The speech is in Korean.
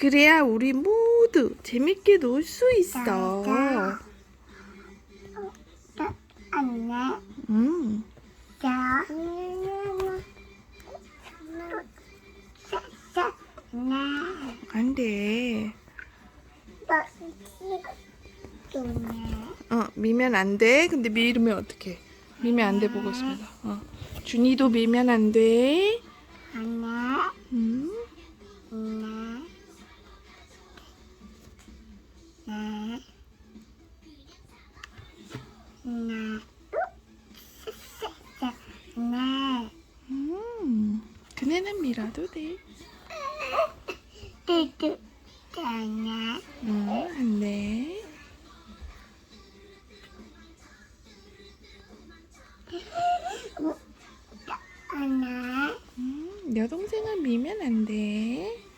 그래야 우리 모두 재밌게 놀 수 있어. 자, 안내. 음. 자. 안 돼. 어, 미면 안 돼. 근데 미르면 어떡해. 미면 안 돼 보고 있습니다. 어. 준이도 미면 안 돼. 음. 그네는 밀어도 돼. 뚜뚜. 네. 음, 안 돼. 음, 여동생은 미면 안 돼.